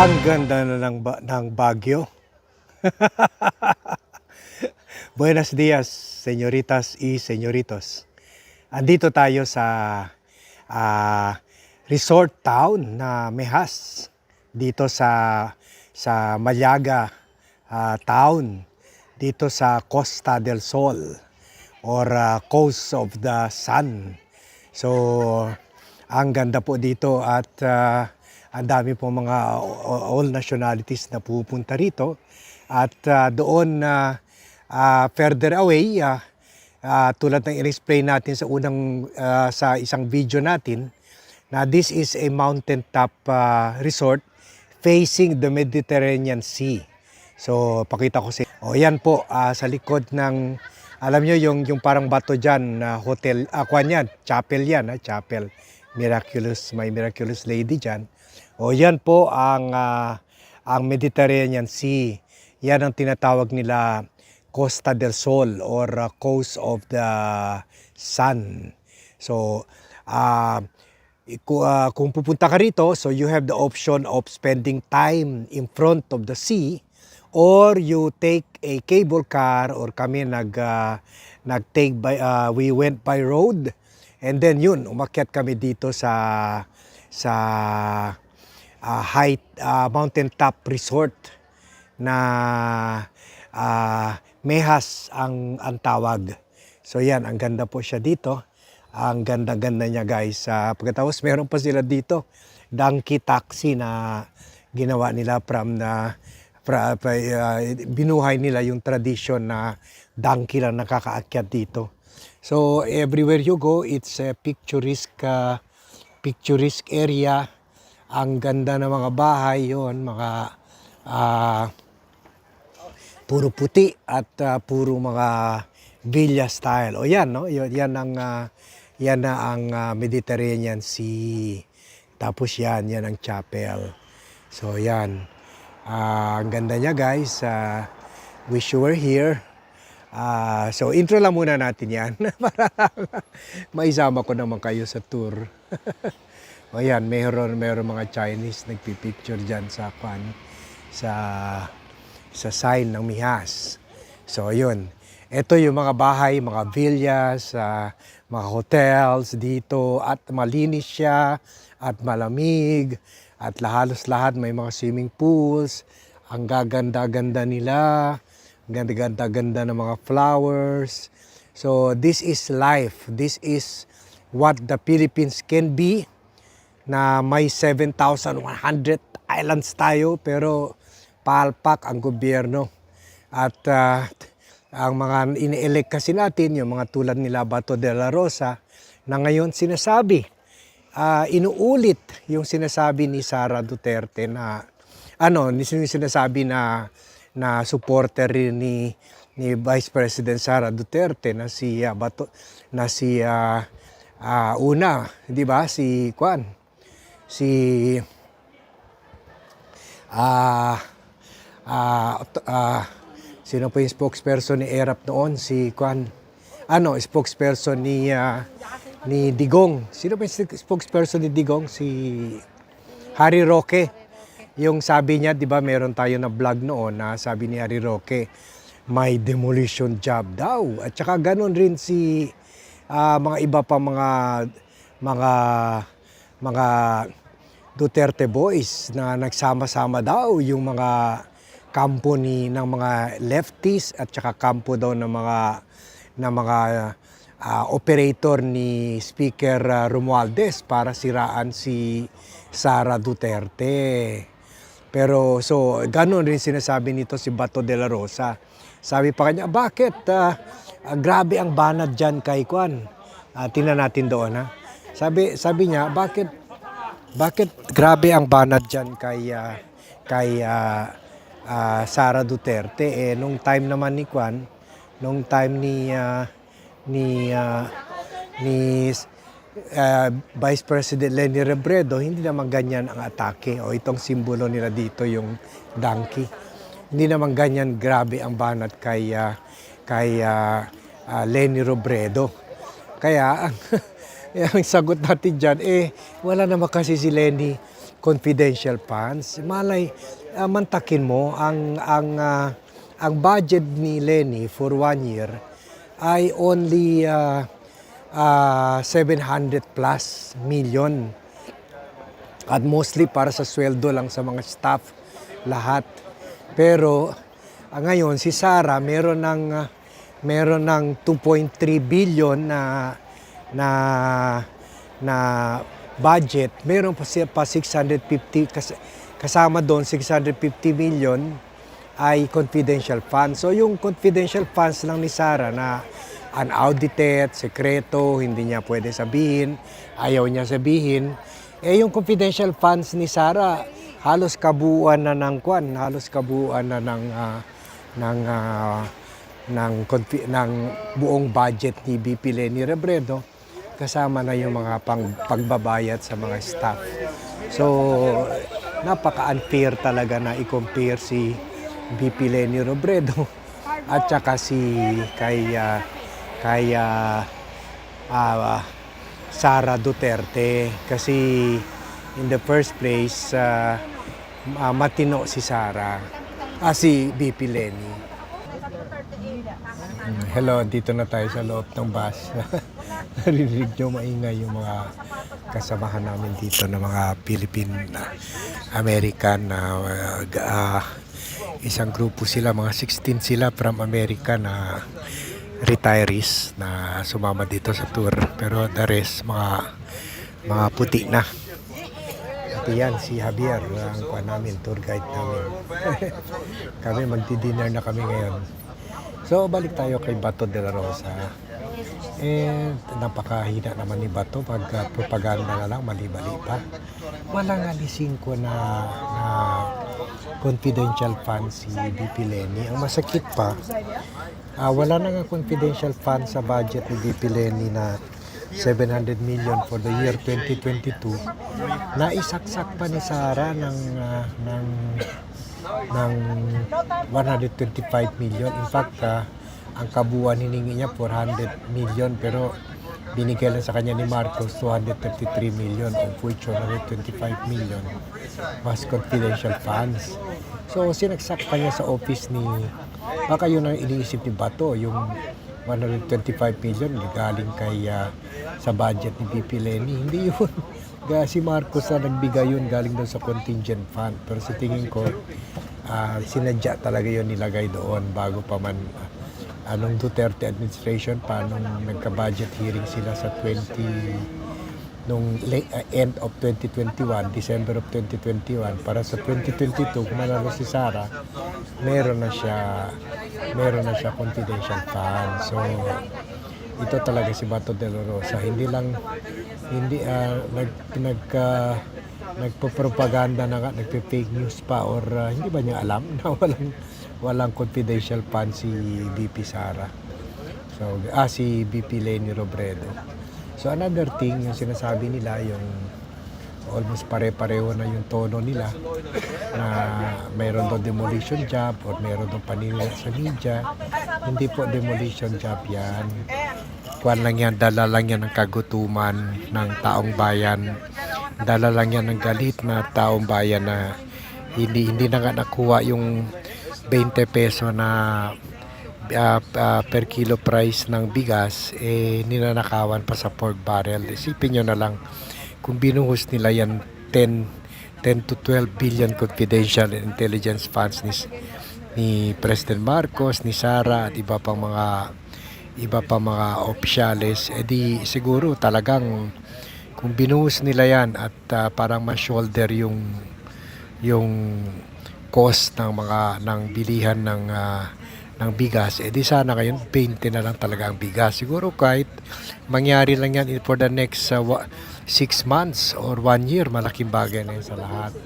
Ang ganda na ng, ba- ng Baguio. Buenos días, señoritas y señoritos. Andito tayo sa ah, resort town na Mehas dito sa sa Malaga ah, town dito sa Costa del Sol or ah, Coast of the Sun. So ang ganda po dito at ah, ang dami po mga all nationalities na pupunta rito at ah, doon na ah, further away ah, ah, tulad ng i-explain natin sa unang ah, sa isang video natin na this is a mountaintop ah, resort facing the Mediterranean Sea. So pakita ko sa O yan po ah, sa likod ng alam nyo yung yung parang bato diyan na hotel aqua yan, chapel yan, ah, chapel. Miraculous, may miraculous lady diyan. O yan po ang ah, ang Mediterranean Sea. Yan ang tinatawag nila Costa del Sol or uh, Coast of the Sun. So, ku- ah, kung pupunta ka rito, so you have the option of spending time in front of the sea or you take a cable car or kami nag ah, nag-take by ah, we went by road and then yun umakyat kami dito sa sa ah, height ah, mountain top resort na ah, Mehas ang ang tawag. So yan, ang ganda po siya dito. Ang ganda-ganda niya guys. Uh, pagkatapos meron pa sila dito, donkey taxi na ginawa nila from na fra, fra- ah, binuhay nila yung tradition na donkey lang nakakaakyat dito. So everywhere you go, it's a picturesque ah, picturesque area. Ang ganda ng mga bahay yon, mga ah, puro puti at ah, puro mga villa style. O yan, no? Yan, ang ah, yan na ang ah, Mediterranean Sea. Tapos yan, yan ang chapel. So yan. Ah, ang ganda niya guys. Ah, wish you were here. Ah, so intro lang muna natin yan para maisama ko naman kayo sa tour. o yan, mayroon, mayroon mga Chinese nagpipicture dyan sa kwan, sa sa sign ng Mihas. So, yun. Ito yung mga bahay, mga villas, ah, mga hotels dito at malinis siya at malamig at halos lahat may mga swimming pools. Ang gaganda-ganda nila. Ganda-ganda ng mga flowers. So, this is life. This is what the Philippines can be na may 7,100 islands tayo pero palpak ang gobyerno. At ah, ang mga ini-elect kasi natin, yung mga tulad nila Bato de la Rosa, na ngayon sinasabi, ah, inuulit yung sinasabi ni Sara Duterte na, ano, yung sinasabi na, na supporter rin ni, ni Vice President Sara Duterte na si ah, Bato, na si ah, ah, una, di ba, si Kwan, si ah ah t- ah, sino po yung spokesperson ni ERAP noon? Si Kwan. Ano spokesperson ni ah, ni Digong. Sino po yung spokesperson ni Digong? Si Harry Roque yung sabi niya 'di ba meron tayo na vlog noon na sabi ni Harry Roque may demolition job daw at saka ganun rin si ah, mga iba pa mga mga mga Duterte boys na nagsama-sama daw yung mga kampo ni ng mga lefties at saka kampo daw ng mga ng mga ah, operator ni Speaker ah, Romualdez para siraan si Sara Duterte. Pero so ganoon rin sinasabi nito si Bato de la Rosa. Sabi pa kanya, bakit ah, ah, grabe ang banat diyan kay Kwan? Ah, tingnan natin doon ha. Sabi sabi niya, bakit bakit grabe ang banat diyan kay ah, kay ah, ah, Sara Duterte eh nung time naman ni Kwan, nung time ni ah, ni ah, ni ah, Vice President Leni Robredo, hindi naman ganyan ang atake o itong simbolo nila dito yung donkey. Hindi naman ganyan grabe ang banat kay ah, kay ah, ah, Leni Robredo. Kaya ang, ang sagot natin dyan, eh, wala naman kasi si Lenny confidential funds. Malay, ah, mantakin mo ang ang ah, ang budget ni Lenny for one year ay only ah, ah, 700 plus million. At mostly para sa sweldo lang sa mga staff lahat. Pero ah, ngayon si Sara meron ng ah, meron ng 2.3 billion na na na budget. Meron pa siya pa 650 kas, kasama doon 650 million ay confidential funds. So yung confidential funds lang ni Sara na unaudited, sekreto, hindi niya pwede sabihin, ayaw niya sabihin. Eh yung confidential funds ni Sara, halos kabuuan na ng kwan, halos kabuuan na ng ah, ng ah, ng ng buong budget ni BP Lenny Robredo kasama na yung mga pang pagbabayad sa mga staff. So napaka-unfair talaga na i-compare si BP Lenny Robredo at saka si kay ah, kay ah, ah, Sara Duterte kasi in the first place ah, ah, matino si Sara ah, si BP Lenny. Hello, dito na tayo sa loob ng bus. Narinig nyo maingay yung mga kasamahan namin dito na mga Philippine American na ga- ah, isang grupo sila, mga 16 sila from America na retirees na sumama dito sa tour. Pero the rest, mga mga puti na. At yan, si Javier, ang kuha namin, tour guide namin. kami magdi-dinner na kami ngayon. So, balik tayo kay Bato de la Rosa. Eh, napakahina naman ni Bato pag uh, propaganda na lang, mali-mali pa. Walang alisin ko na, na confidential fund si BP Lenny. Ang masakit pa, ah, wala na nga confidential fund sa budget ni BP Lenny na 700 million for the year 2022 naisaksak pa ni Sara ng ah, ng ng 125 million. In fact ah, ang kabuuan hiningi niya 400 million. Pero binigay lang sa kanya ni Marcos 233 million of which 125 million was confidential funds so sinaksak pa niya sa office ni baka yun ang iniisip ni Bato yung 125 million galing kay ah, sa budget ni BP Lenny. Hindi yun. Si Marcos na nagbigay yun galing doon sa contingent fund. Pero sa tingin ko, ah, sinadya talaga yun nilagay doon bago pa man ah, anong Duterte administration pa nung nagka-budget hearing sila sa 20 nung late, ah, end of 2021, December of 2021 para sa 2022 kung manalo si Sara meron na siya meron na siya confidential fund. So ito talaga si Bato de la Rosa. Hindi lang hindi ah, nag nagka nagpo-propaganda na nga nagpe-fake news pa or ah, hindi ba niya alam na walang walang confidential fund si BP Sara so ah si BP Lenny Robredo So another thing, yung sinasabi nila, yung almost pare-pareho na yung tono nila na mayroon daw demolition job or mayroon daw panila sa media. Hindi po demolition job yan. Kuan lang yan, dala lang yan ng kagutuman ng taong bayan. Dala lang yan ng galit na taong bayan na hindi hindi na nga nakuha yung 20 peso na ah, ah, per kilo price ng bigas, eh, ninanakawan pa sa pork barrel. Isipin nyo na lang, kung binuhos nila yan 10, 10 to 12 billion confidential intelligence funds ni, ni President Marcos, ni Sara, at iba pang mga iba pa mga opisyales, eh di siguro talagang kung binuhos nila yan at ah, parang ma-shoulder yung yung cost ng mga ng bilihan ng ah, ng bigas, eh di sana ngayon 20 na lang talaga ang bigas. Siguro kahit mangyari lang yan for the next 6 months or 1 year, malaking bagay na yun sa lahat.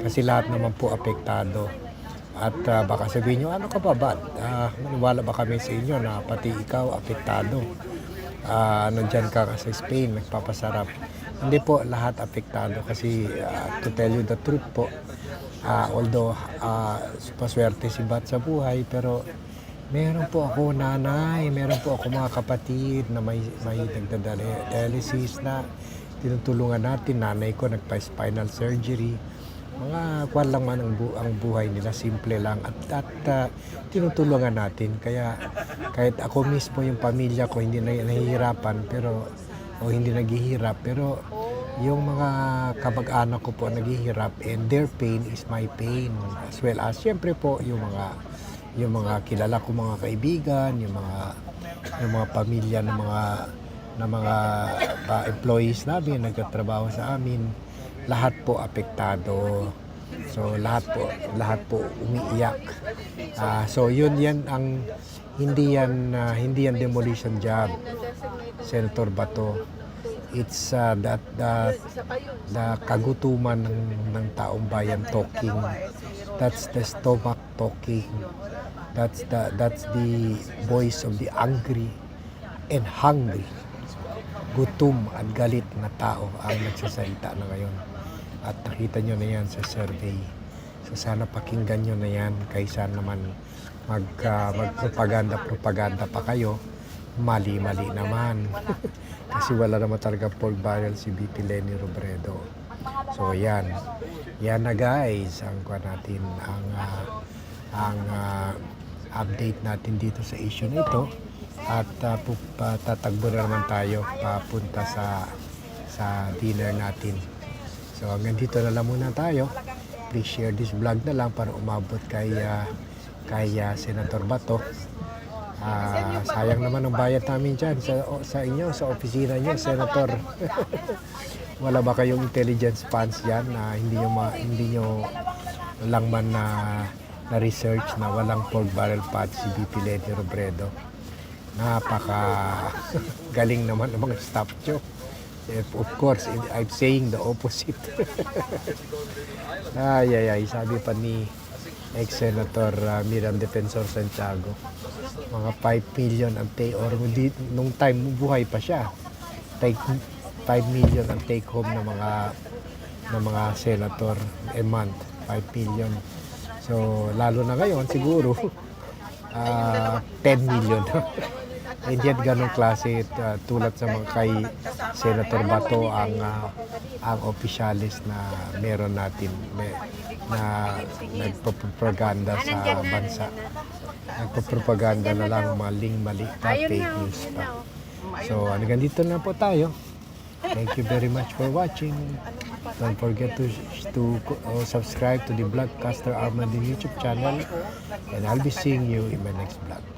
Kasi lahat naman po apektado. At ah, baka sabihin nyo, ano ka ba ba? Ah, maniwala ba kami sa inyo na pati ikaw apektado? Ah, ano dyan ka sa Spain, nagpapasarap. Hindi po lahat apektado kasi ah, to tell you the truth po, Ah, although ah, paswerte si Bat sa buhay, pero meron po ako nanay, meron po ako mga kapatid na may, may nagdadialysis na tinutulungan natin. Nanay ko nagpa-spinal surgery. Mga kwan lang man ang, bu- ang buhay nila, simple lang. At, at ah, tinutulungan natin. Kaya kahit ako mismo yung pamilya ko hindi na nahihirapan pero o hindi naghihirap pero yung mga kamag-anak ko po naghihirap and their pain is my pain. As well as syempre po yung mga yung mga kilala ko mga kaibigan yung mga yung mga pamilya ng mga ng mga uh, employees namin nagtatrabaho sa amin lahat po apektado. So lahat po lahat po umiiyak. Ah, so yun yan ang hindi yan ah, hindi yan demolition job Senator Bato it's uh, that that the kagutuman ng, ng taong bayan talking. That's the stomach talking. That's the that's the voice of the angry and hungry. Gutom at galit na tao ang nagsasalita na ngayon. At nakita nyo na yan sa survey. So sana pakinggan nyo na yan kaysa naman mag ah, magpropaganda propaganda pa kayo mali-mali naman kasi wala naman talaga pork barrel si BP Lenny Robredo. So yan. yan na guys ang kuha natin ang ah, ang ah, update natin dito sa issue na ito. At uh, ah, tatagbo na naman tayo papunta sa sa dinner natin. So hanggang dito na lang muna tayo. Please share this vlog na lang para umabot kay ah, kay ah, Senator Bato Ah, sayang naman ang bayad namin dyan sa, o- sa inyo, sa opisina niyo, Senator. Wala ba kayong intelligence funds yan na hindi nyo, ma, hindi nyo lang man na, na research na walang pork barrel pot si BP Lenny Robredo? Napaka galing naman ng mga staff nyo. Of course, I'm saying the opposite. ay, ay, ay, sabi pa ni ex-senator uh, Miriam Defensor Santiago, mga 5 million ang take or di, nung time buhay pa siya. Take 5 million ang take home ng mga ng mga senator a month, 5 million. So lalo na ngayon siguro ah, 10 million. And yet ganong klase uh, tulad sa mga kay Senator Bato ang ah, ang opisyalis na meron natin may, na nagpropaganda sa bansa. Nagpropaganda na lang maling mali pa, fake news pa. So hanggang dito na po tayo. Thank you very much for watching. Don't forget to to uh, subscribe to the Vlogcaster Armandin YouTube channel and I'll be seeing you in my next vlog.